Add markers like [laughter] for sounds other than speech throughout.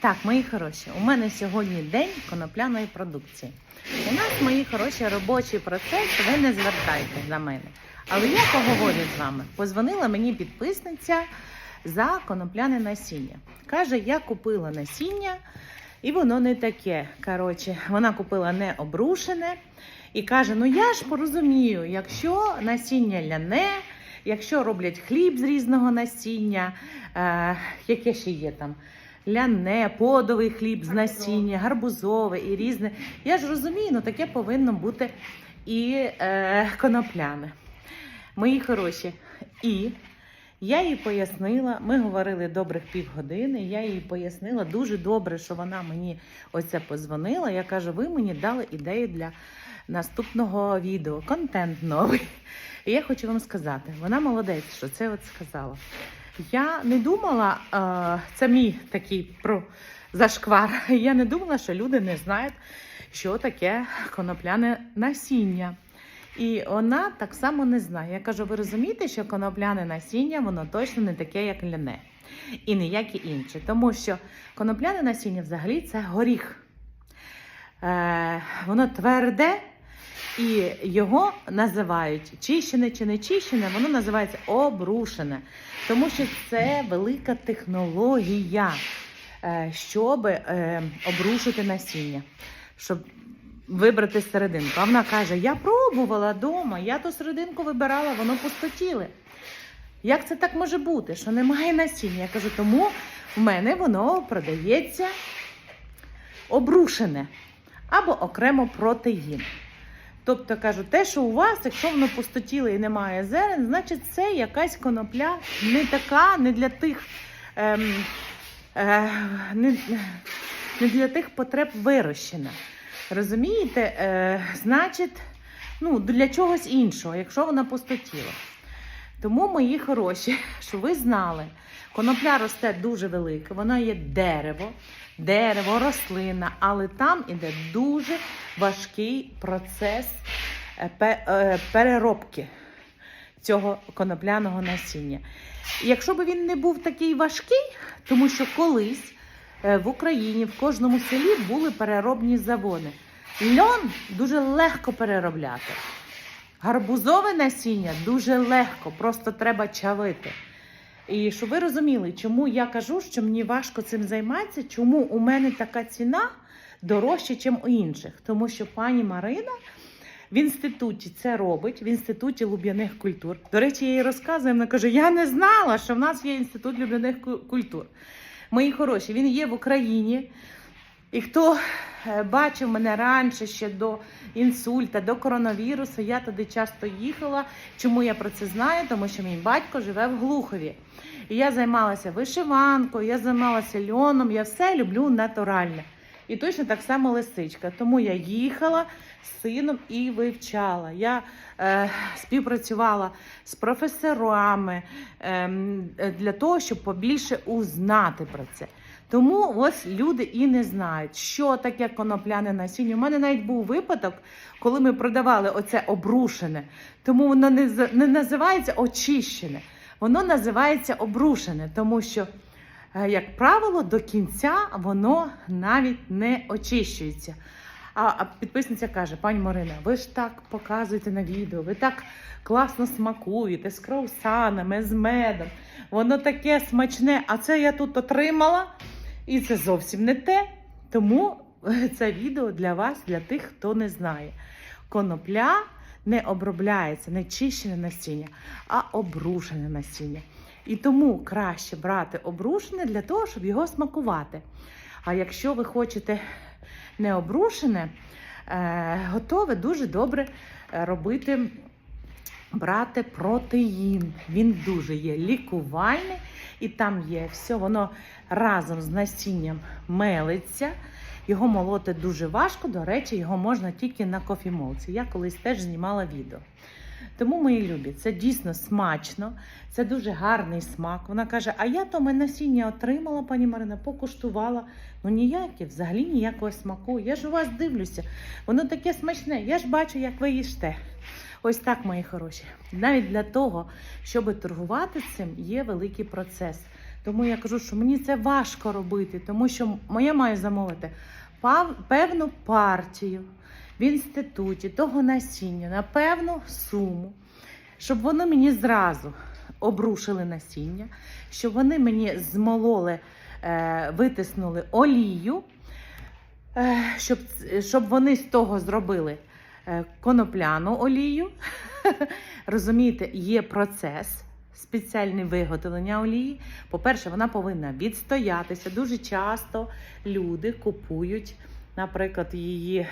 Так, мої хороші, у мене сьогодні день конопляної продукції. У нас, мої хороші, робочий процес, ви не звертайте на мене. Але я поговорю з вами. Позвонила мені підписниця за конопляне насіння. Каже, я купила насіння, і воно не таке. Коротше, вона купила не обрушене. І каже: ну я ж порозумію, якщо насіння ляне, якщо роблять хліб з різного насіння, е, яке ще є там. Ляне, подовий хліб з насіння, гарбузове і різне. Я ж розумію, ну таке повинно бути і е, конопляне. Мої хороші. І я їй пояснила, ми говорили добрих півгодини. Я їй пояснила дуже добре, що вона мені оце позвонила. Я кажу, ви мені дали ідею для наступного відео, контент новий. І я хочу вам сказати, вона молодець, що це от сказала. Я не думала, е, це мій такий про зашквар. Я не думала, що люди не знають, що таке конопляне насіння. І вона так само не знає. Я кажу: ви розумієте, що конопляне насіння воно точно не таке, як ляне, і ніякі інші. Тому що конопляне насіння взагалі це горіх. Е, воно тверде, і його називають чищене чи не чищене, воно називається обрушене. Тому що це велика технологія, е, щоб е, обрушити насіння, щоб вибрати серединку. А вона каже: Я пробувала вдома, я ту серединку вибирала, воно пустотіле. Як це так може бути? Що немає насіння? Я кажу, тому в мене воно продається обрушене або окремо протеїн. Тобто кажу, те, що у вас, якщо воно пустотіле і немає зерен, значить це якась конопля не така, не для тих, ем, е, не, не для тих потреб вирощена. Розумієте? Е, значить, ну, для чогось іншого, якщо вона пустотіла. Тому, мої хороші, [laughs] що ви знали, конопля росте дуже велика, вона є дерево, дерево, рослина, але там іде дуже важкий процес е, е, переробки цього конопляного насіння. Якщо б він не був такий важкий, тому що колись е, в Україні в кожному селі були переробні заводи. Льон дуже легко переробляти. Гарбузове насіння дуже легко, просто треба чавити. І щоб ви розуміли, чому я кажу, що мені важко цим займатися, чому у мене така ціна дорожча, ніж у інших. Тому що пані Марина в інституті це робить, в інституті луб'яних культур. До речі, я їй розказую, вона каже: Я не знала, що в нас є інститут люб'яних культур. Мої хороші, він є в Україні. І хто е, бачив мене раніше ще до інсульта, до коронавірусу, я туди часто їхала. Чому я про це знаю? Тому що мій батько живе в Глухові. І я займалася вишиванкою, я займалася льоном, я все люблю натуральне. І точно так само лисичка. Тому я їхала з сином і вивчала. Я е, співпрацювала з професорами е, для того, щоб побільше узнати про це. Тому ось люди і не знають, що таке конопляне насіння. У мене навіть був випадок, коли ми продавали оце обрушене, тому воно не, не називається очищене, воно називається обрушене, тому що, як правило, до кінця воно навіть не очищується. А, а підписниця каже: пані Марина, ви ж так показуєте на відео, ви так класно смакуєте з кроусанами, з медом. Воно таке смачне, а це я тут отримала, і це зовсім не те. Тому е, це відео для вас, для тих, хто не знає. Конопля не обробляється, не чищене насіння, а обрушене насіння. І тому краще брати обрушене для того, щоб його смакувати. А якщо ви хочете не обрушене, е, готове дуже добре е, робити брати протеїн. Він дуже є лікувальний, і там є все, воно разом з насінням мелиться. Його молоти дуже важко. До речі, його можна тільки на кофімолці. Я колись теж знімала відео. Тому, мої любі, це дійсно смачно, це дуже гарний смак. Вона каже: А я то насіння отримала, пані Марина, покуштувала. Ну ніяке, взагалі ніякого смаку. Я ж у вас дивлюся, воно таке смачне. Я ж бачу, як ви їсте. Ось так, мої хороші. Навіть для того, щоб торгувати цим, є великий процес. Тому я кажу, що мені це важко робити, тому що моя маю замовити певну партію в інституті того насіння на певну суму, щоб вони мені зразу обрушили насіння, щоб вони мені змололи, е, витиснули олію, е, щоб, щоб вони з того зробили е, конопляну олію. [laughs] Розумієте, є процес. Спеціальне виготовлення олії. По-перше, вона повинна відстоятися. Дуже часто люди купують, наприклад, її.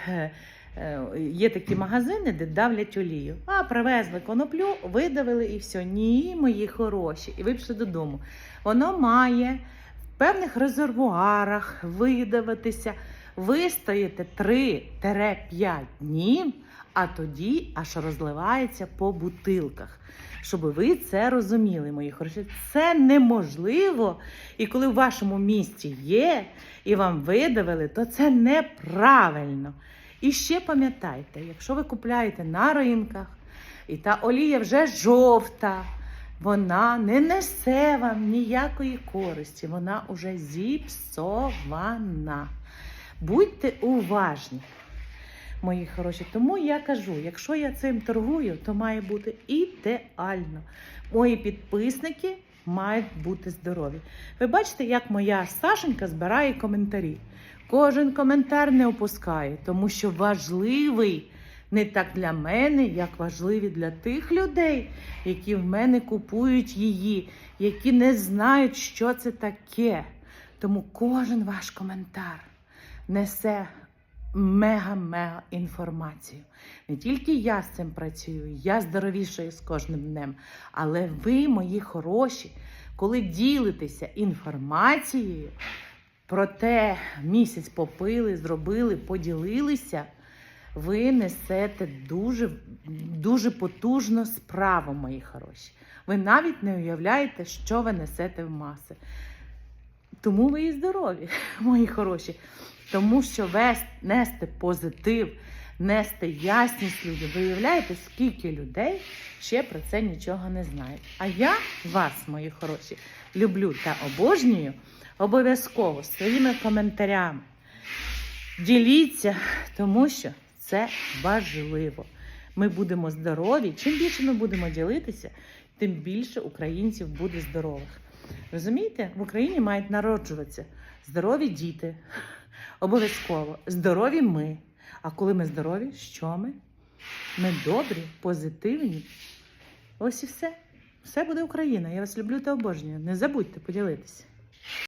Е, Є такі магазини, де давлять олію. А привезли коноплю, видавили і все. Ні, мої хороші. І ви додому. Воно має в певних резервуарах видавитися, вистояти 3-5 днів, а тоді аж розливається по бутилках. Щоб ви це розуміли, мої хороші. Це неможливо. І коли в вашому місті є і вам видавили, то це неправильно. І ще пам'ятайте, якщо ви купляєте на ринках, і та олія вже жовта, вона не несе вам ніякої користі, вона вже зіпсована. Будьте уважні, мої хороші. Тому я кажу, якщо я цим торгую, то має бути ідеально. Мої підписники мають бути здорові. Ви бачите, як моя Сашенька збирає коментарі. Кожен коментар не опускає, тому що важливий не так для мене, як важливий для тих людей, які в мене купують її, які не знають, що це таке. Тому кожен ваш коментар несе мега-мега інформацію. Не тільки я з цим працюю, я здоровішаю з кожним днем, але ви, мої хороші, коли ділитеся інформацією про те, місяць попили, зробили, поділилися, ви несете дуже, дуже потужну справу, мої хороші. Ви навіть не уявляєте, що ви несете в маси. Тому ви і здорові, [laughs] мої хороші. Тому що вес, нести позитив, нести ясність людям. Ви уявляєте, скільки людей ще про це нічого не знають. А я вас, мої хороші, люблю та обожнюю обов'язково своїми коментарями. Діліться, тому що це важливо. Ми будемо здорові. Чим більше ми будемо ділитися, тим більше українців буде здорових. Розумієте, в Україні мають народжуватися здорові діти. Обов'язково здорові ми. А коли ми здорові, що ми? Ми добрі, позитивні. Ось і все. Все буде Україна. Я вас люблю та обожнюю. Не забудьте поділитися.